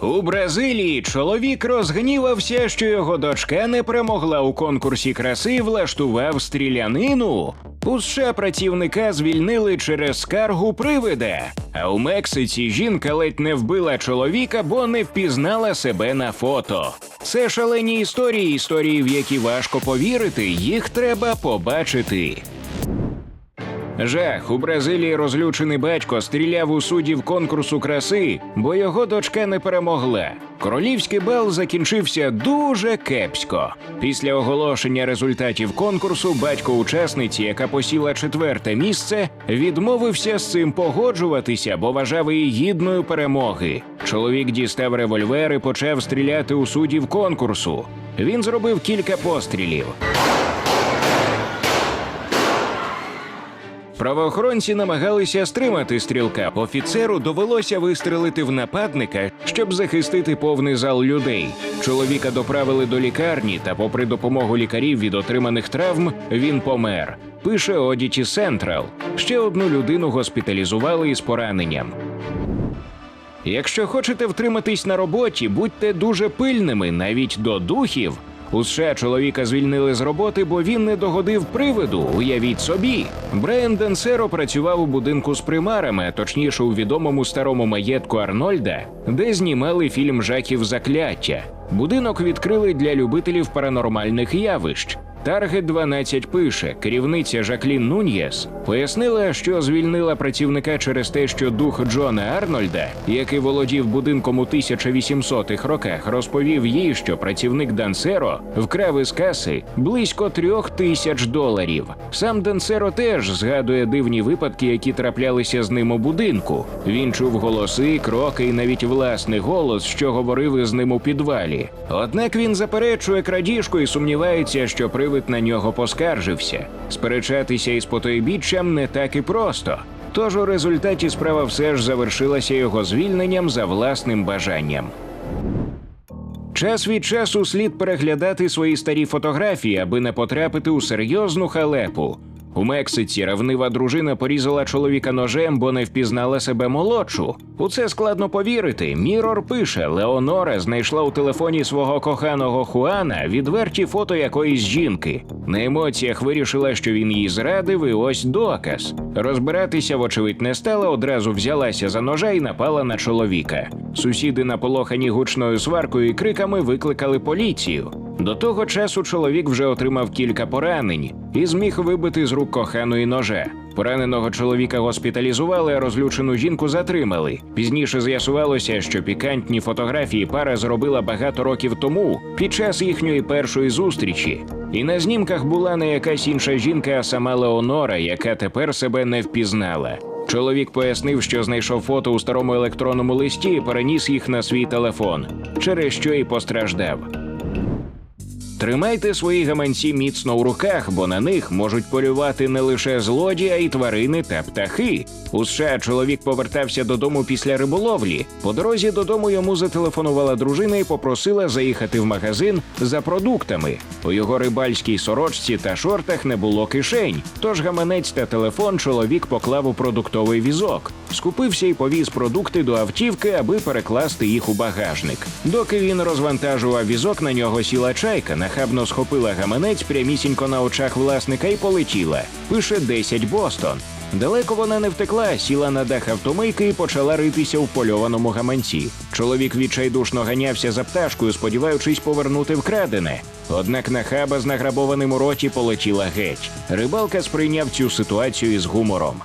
У Бразилії чоловік розгнівався, що його дочка не перемогла у конкурсі краси влаштував стрілянину. У США працівника звільнили через скаргу привида. А у Мексиці жінка ледь не вбила чоловіка, бо не впізнала себе на фото. Це шалені історії, історії, в які важко повірити, їх треба побачити. Жах у Бразилії розлючений батько стріляв у суддів конкурсу краси, бо його дочка не перемогла. Королівський бал закінчився дуже кепсько. Після оголошення результатів конкурсу батько учасниці, яка посіла четверте місце, відмовився з цим погоджуватися, бо вважав її гідною перемоги. Чоловік дістав револьвер і почав стріляти у суддів конкурсу. Він зробив кілька пострілів. Правоохоронці намагалися стримати стрілка. Офіцеру довелося вистрелити в нападника, щоб захистити повний зал людей. Чоловіка доправили до лікарні, та, попри допомогу лікарів від отриманих травм, він помер. Пише Одіті Сентрал. Ще одну людину госпіталізували із пораненням. Якщо хочете втриматись на роботі, будьте дуже пильними, навіть до духів. У США чоловіка звільнили з роботи, бо він не догодив привиду. Уявіть собі. Брайан Денсеро працював у будинку з примарами, точніше у відомому старому маєтку Арнольда, де знімали фільм жахів закляття. Будинок відкрили для любителів паранормальних явищ. Таргет 12 пише, керівниця Жаклін Нуньєс пояснила, що звільнила працівника через те, що дух Джона Арнольда, який володів будинком у 1800-х роках, розповів їй, що працівник Дансеро вкрав із каси близько трьох тисяч доларів. Сам Дансеро теж згадує дивні випадки, які траплялися з ним у будинку. Він чув голоси, кроки і навіть власний голос, що говорив із ним у підвалі. Однак він заперечує крадіжку і сумнівається, що привид на нього поскаржився. Сперечатися із потойбіччям не так і просто. Тож у результаті справа все ж завершилася його звільненням за власним бажанням. Час від часу слід переглядати свої старі фотографії, аби не потрапити у серйозну халепу. У Мексиці ревнива дружина порізала чоловіка ножем, бо не впізнала себе молодшу. У це складно повірити. Мірор пише: Леонора знайшла у телефоні свого коханого Хуана відверті фото якоїсь жінки. На емоціях вирішила, що він її зрадив, і ось доказ. Розбиратися, вочевидь, не стала, одразу взялася за ножа і напала на чоловіка. Сусіди, наполохані гучною сваркою і криками, викликали поліцію. До того часу чоловік вже отримав кілька поранень і зміг вибити з рук коханої ножа. Пораненого чоловіка госпіталізували, а розлючену жінку затримали. Пізніше з'ясувалося, що пікантні фотографії пара зробила багато років тому під час їхньої першої зустрічі. І на знімках була не якась інша жінка, а сама Леонора, яка тепер себе не впізнала. Чоловік пояснив, що знайшов фото у старому електронному листі і переніс їх на свій телефон, через що і постраждав. Тримайте свої гаманці міцно у руках, бо на них можуть полювати не лише злодії, а й тварини та птахи. У США чоловік повертався додому після риболовлі. По дорозі додому йому зателефонувала дружина і попросила заїхати в магазин за продуктами. У його рибальській сорочці та шортах не було кишень. Тож гаманець та телефон чоловік поклав у продуктовий візок. Скупився і повіз продукти до автівки, аби перекласти їх у багажник. Доки він розвантажував візок, на нього сіла чайка, нахабно схопила гаманець прямісінько на очах власника і полетіла. Пише 10 Бостон. Далеко вона не втекла, сіла на дах автомийки і почала ритися в польованому гаманці. Чоловік відчайдушно ганявся за пташкою, сподіваючись повернути вкрадене. Однак нахаба з награбованим у роті полетіла геть. Рибалка сприйняв цю ситуацію із гумором.